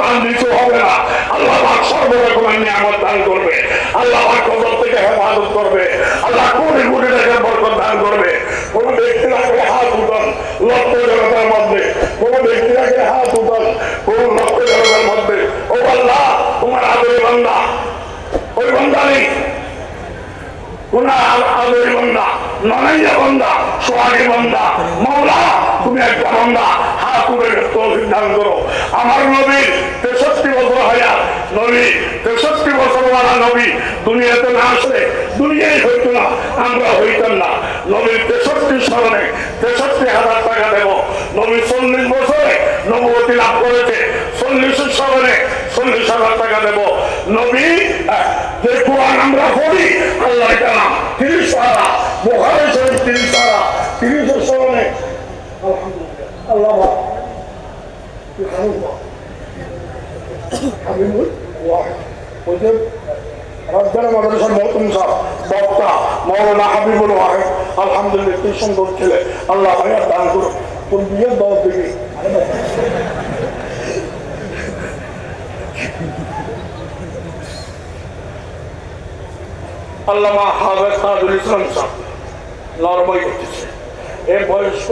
তার নিচু হবে না। আল্লাহ পাক সর্বরকমের নিয়ামত দান করবে। আল্লাহ পাক কবর থেকে হেফাজত করবে। আল্লাহ কোটি কোটি টাকার বরকত দান করবে। কোন ব্যক্তি রাখলে হাত উঠান লক্ষ জনতার মধ্যে। কোন ব্যক্তি রাখলে হাত উঠান কোন লক্ষ জনতার মধ্যে। ও আল্লাহ, তোমার আদরি বান্দা। ওই বান্দা নেই কোনা আদরি বান্দা? ননাইয়া বান্দা, সোহাগী বান্দা মৌলা তুমি একটা বান্দা, হাত উঠে তৌফিক দান করো। আমার নবীর তেষট্টি বছর হায়াত নবী তেষট্টি বছর ওয়ালা নবী, দুনিয়াতে না আসলে দুনিয়াই হইতো না, আমরা হইতাম না। নবী আহ, যে কোরআন আমরা পড়ি আল্লাহ কালাম তিরিশ পারা বোখারে শরীফ তিরিশ পারা তিরিশের স্মরণে আলহামদুলিল্লাহ আল্লাহ পাক। হাবিবুল ওয়াহিদ যে রাজধানী মাদ্রাসার মহতুম সাহ, বক্তা মৌলানা হাবিবুল ওয়াহিদ, আলহামদুলিল্লাহ, কি সুন্দর ছেলে। আল্লাহ ভাইয়ার দান করো তোর বিয়ের দল দেখি? আল্লামা হাফেজ তাজুল ইসলাম সাহ নরমাই করতেছে। এর বয়স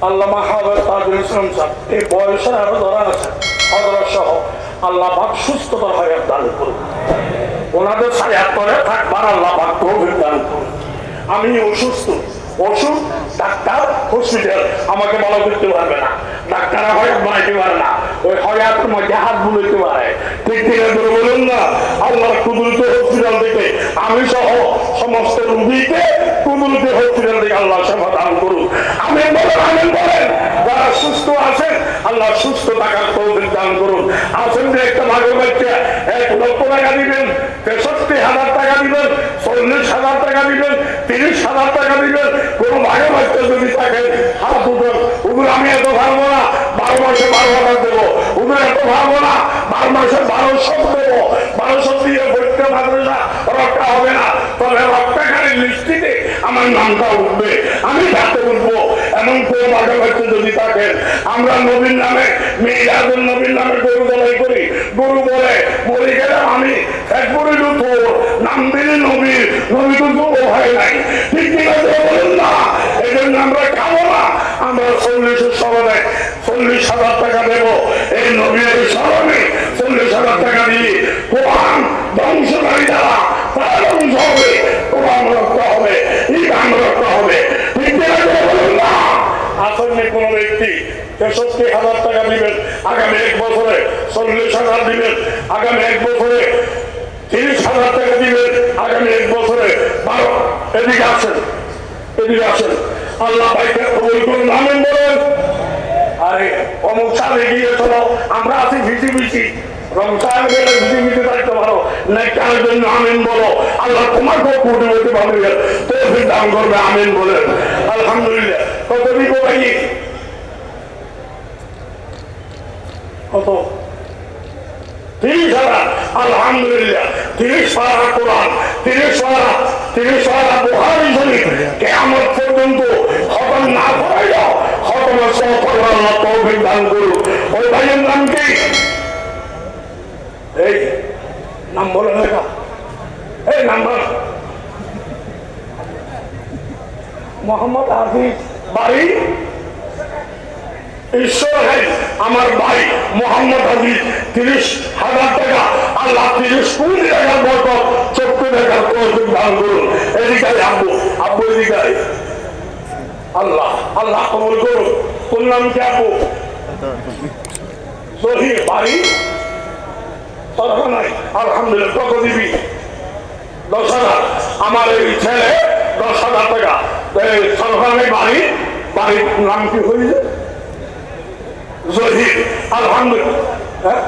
হাফেজ তাজুল ইসলাম সাহ এই বয়সের আরও ধরা আছে সহ, আল্লাহ পাক সুস্থতার হায়াত দান করুন ওনাদের সায়াত করে থাকবার আল্লাহ তৌফিক দান করুন আমি অসুস্থ ওষুধ ডাক্তার হসপিটাল আমাকে ভালো করতে পারবে না। ডাক্তার হয়াত বানাইতে পারে না, ওই হয়াতের মধ্যে হাত বুলাইতে পারে। ঠিক ঠিক করে বলুন না আল্লাহ কুদরতে হসপিটাল থেকে আমি সহ সমস্ত রুগীকে কুদরতে হসপিটাল থেকে আল্লাহ সেবা দান করুন আমি বলেন আমিন বলেন, যারা সুস্থ আছেন, আল্লাহ সুস্থ থাকার তৌফিক দান করুন। আছেন যে একটা ভাগের বাচ্চা এক লক্ষ টাকা দিবেন, তেষট্টি হাজার টাকা দিবেন, চল্লিশ হাজার টাকা দিবেন, তিরিশ হাজার টাকা দিবেন। কোন ভাগে বাচ্চা যদি থাকেন, হাত উঠেন। ওগুলো আমি এত পারব না, বারো মাসে বারো হাজার দেবো। ওগুলো এত পারব না, বারো মাসে বারোশো দেবো। বারোশো দিয়ে ভর্তি মাদ্রাসা রক্ষা হবে না। লিস্টিতে আমার নামটা উঠবে। আমি যাতে উঠবো এমন ভাগে বাচ্চা যদি থাকেন, আমরা নবীর নামে মেয়েরাদের নবীর নামে গরু দলাই করি। গরু বলে বলি গেলাম আমি একবারে তো নাম দিলে নবীর, নবী তো তো হয় নাই। ঠিক ঠিক আছে বলুন না? এই জন্য আমরা খাব না। আমরা চল্লিশের স্মরণে চল্লিশ হাজার টাকা দেব। এই নবীর স্মরণে চল্লিশ হাজার টাকা দিয়ে কোরআন ধ্বংসকারী দ্বারা তারা ধ্বংস হবে কোরআন আসলে কোন ব্যক্তি তেষট্টি হাজার টাকা দিবেন, আগামী এক বছরে চল্লিশ হাজার দিবেন, আগামী এক বছরে তিরিশ হাজার টাকা দিবেন, আগামী এক বছরে বারো। এদিকে আসেন এদিকে আসেন। আল্লাহ ভাইকে কবুল করুন, আমিন বলেন। আরে, অমুক সালে গিয়ে চলো, আমরা আছি ভিজি ভিজি রমজান গেলে ভিজি থাকতে পারো নেকটার জন্য আমিন বলো। আল্লাহ তোমাকে কোটি কোটি পাবে তো দান করবে, আমিন বলেন। আলহামদুলিল্লাহ। কত দিব ভাই? কত? তিরিশ হাজার। আলহামদুলিল্লাহ। তিরিশ পারা কোরআন, তিরিশ পারা তিরিশ পারা বুহারি শরীফ। কেমন পর্যন্ত খতম না করাইল খতমের সহ করবার তৌফিক দান করুন। ওই ভাইয়ের নাম এই নাম বলে লেখা এই নাম্বার মোহাম্মদ হাফিজ বাড়ি ঈশ্বর ভাই আমার ভাই মোহাম্মদ হাবিব তিরিশ হাজার টাকা। আল্লাহ তিরিশ কোটি টাকার বরকত তৌফিক দান করুন। এদিকে আব্বু আব্বু এদিকে আল্লাহ আল্লাহ কবুল করুন। তোর নাম কি আব্বু? জহির বাড়ি? সরকার আলহামদুলিল্লাহ কত দিবি? দশ হাজার। আমার এই ছেলে দশ হাজার টাকা। সরকারের বাড়ি, বাড়ির নাম কি হয়েছে জহির। আলহামদুলিল্লাহ। হ্যাঁ?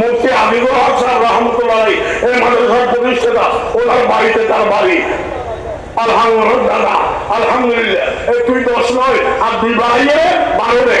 মুফতি আবিদুল হক সাহেব রহমতুল্লাহ এই মাদ্রাসার প্রতিষ্ঠাতা, ওনার বাড়িতে তার বাড়ি। আলহামদুলিল্লাহ, দাদা। আলহামদুলিল্লাহ। তুই দশ নয়, আর দুই বাড়িয়ে বারো রে।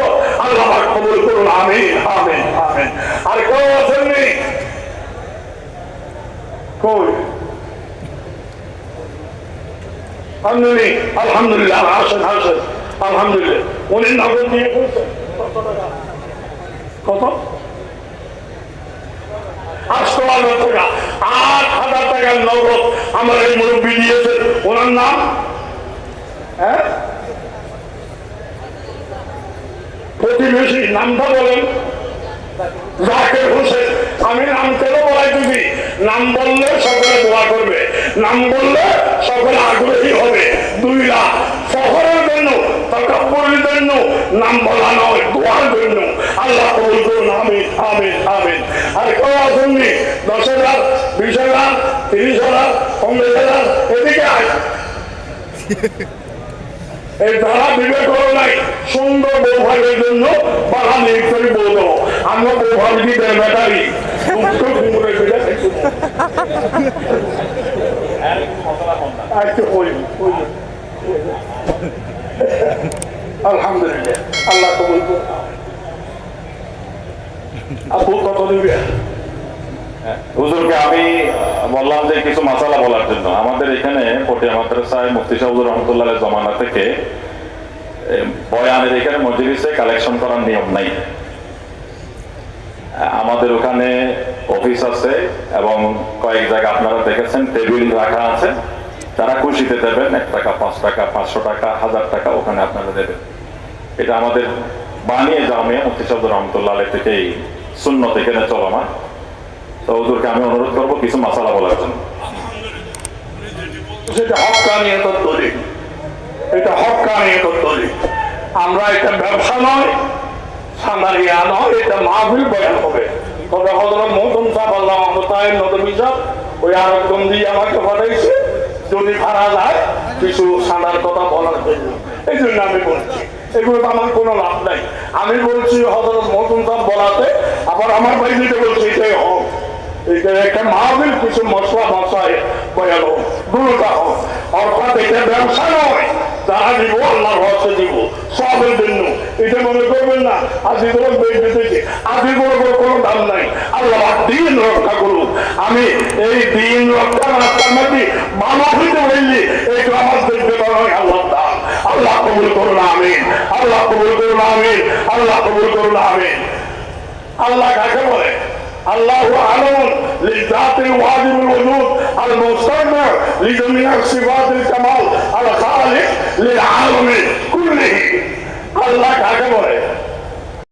আল্লাহ কবুল করুন, আমিন আর কেউ আছেন নেই? আটশো হাজার টাকা। আট হাজার টাকার নগদ আমার এই মুরব্বী দিয়েছেন ওনার নাম? হ্যাঁ? প্রতিবেশী নামটা বলেন। জাকের হোসেন, আমি নাম কেন বলাইতেছি নাম বললে সকলে দোয়া করবে, নাম বললে সকলে আগ্রহী হবে। দুই লাখ, শহরের জন্য তকাব্বরের জন্য নাম বলা নয়, দোয়ার জন্য। আল্লাহ কবুল করুন আমিন। আর কেউ আসেননি? দশ হাজার, বিশ হাজার, তিরিশ হাজার, পঞ্চাশ হাজার, এদিকে আয়। এই তারা বিবেক করো নাই। সুন্দর বৌভাগের জন্য বাধা বউ দেবো আমরা বৌভাগ ব্যাটারি দুঃখ ঘুমরে ফিরে একটু ওই ওই আলহামদুলিল্লাহ আল্লাহ কবুল করুন। আপু কত দিবে হুজুরকে আমি যে কিছু মাসালা বলার জন্য। আমাদের এখানে পটিয়া মাদ্রাসায় মুফতি হুজুর রহমতুল্লাহ জমানা থেকে বয়ানের এখানে মজলিসে কালেকশন করার নিয়ম নাই। আমাদের ওখানে অফিস আছে এবং কয়েক জায়গা আপনারা দেখেছেন টেবিল রাখা আছে। তারা খুশিতে দেবেন, এক টাকা, পাঁচ টাকা, পাঁচশো টাকা, হাজার টাকা ওখানে আপনারা দেবেন। এটা আমাদের বানিয়ে জামিয়া মুফতি হুজুর রহমতুল্লাহ থেকেই শূন্য থেকে চলমান। তো হুজুরকে আমি অনুরোধ করব, কিছু মাসালা বলার জন্য। দিয়ে আমাকে যদি ভাড়া যায়, কিছু সাদার কথা বলার জন্য। এই জন্য আমি বলছি, এগুলো তো আমার কোনো লাভ নাই। আমি বলছি হজরত মৌসুম সাহেব বলাতে, আবার আমার বাইরে বলছি, এটাই এটা মাহবিল কিছু মশলা অর্থাৎ এটা ব্যবসা নয় দিব দিব। সবের জন্য। এটা মনে করবেন না বেঁচেছে আজকে কোনো দাম নাই। আল্লাহ দিন রক্ষা করুন আমি এই দিন রক্ষা রাস্তার মধ্যে মানব হইতে বললি এইটা আমার আল্লাহ দান। আল্লাহ কবুল করুন, আমিন। আল্লাহ কবুল করুন, আমিন। আল্লাহ কবুল করুন, আমিন। আল্লাহ কাকে বলে? الله أعلم للذات الواجب الوجود المستقبل لجميع صفات الكمال الخالق للعالم كله الله কাকে বলে